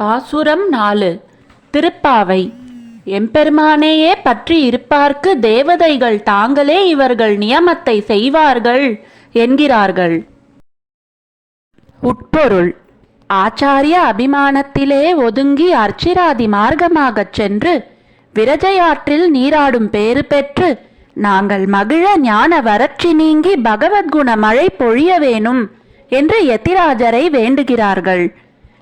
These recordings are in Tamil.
பாசுரம் நாலு. திருப்பாவை. எம்பெருமானேயே பற்றி இருப்பார்க்கு தேவதைகள் தாங்களே இவர்கள் நியமத்தை செய்வார்கள் என்கிறார்கள். உட்பொருள். ஆச்சாரிய அபிமானத்திலே ஒதுங்கி அர்ச்சிராதி மார்க்கமாகச் சென்று விரஜையாற்றில் நீராடும் பேறு பெற்று நாங்கள் மகிழ ஞான வறட்சி நீங்கி பகவத்குண மழை பொழிய வேணும் என்று எத்திராஜரை வேண்டுகிறார்கள்.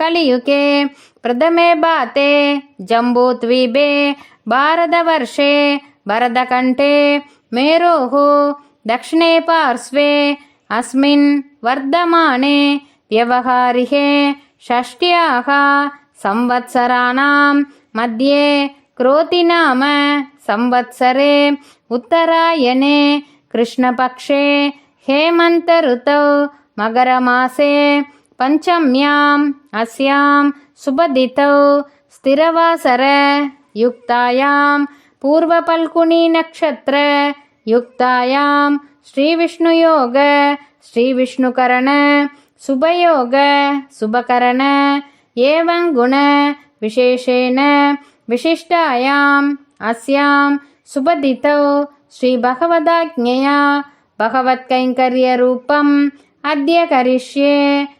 कलियुगे प्रथमे बाते जम्बूद्वीपे भारतवर्षे भरतकण्ठे मेरोः दक्षिणे पार्श्वे अस्मिन् वर्धमाने व्यवहारिहे षष्ट्याः संवत्सराणां मध्ये क्रोतिनाम संवत्सरे उत्तरायणे कृष्णपक्षे हेमन्तऋतौ मकरमासे पञ्चम्याम् अस्यां सुबदितौ स्थिरवासर युक्तायां पूर्वपल्कुणीनक्षत्र युक्तायां श्रीविष्णुयोग श्रीविष्णुकरण शुभयोग शुभकरण एवं गुण विशेषेण विशिष्टायाम् अस्यां सुबदितौ श्रीभगवदाज्ञया भगवत्कैङ्कर्यरूपम् अद्य करिष्ये